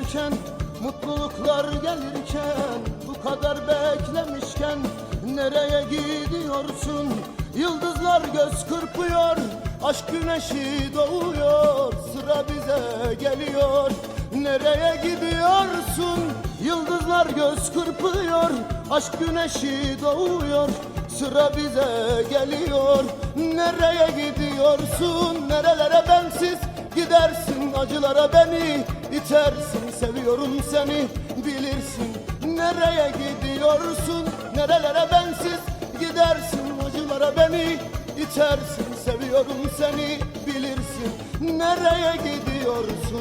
giderken Mutluluklar gelirken Bu kadar beklemişken Nereye gidiyorsun? Yıldızlar göz kırpıyor Aşk güneşi doğuyor Sıra bize geliyor. Nereye gidiyorsun? Yıldızlar göz kırpıyor Aşk güneşi doğuyor Sıra bize geliyor. Nereye gidiyorsun? Nerelere bensiz Gidersin acılara beni itersin Seviyorum seni. Bilirsin Nereye gidiyorsun Nerelere bensiz. Gidersin acılara beni itersin Seviyorum seni. Bilirsin Nereye gidiyorsun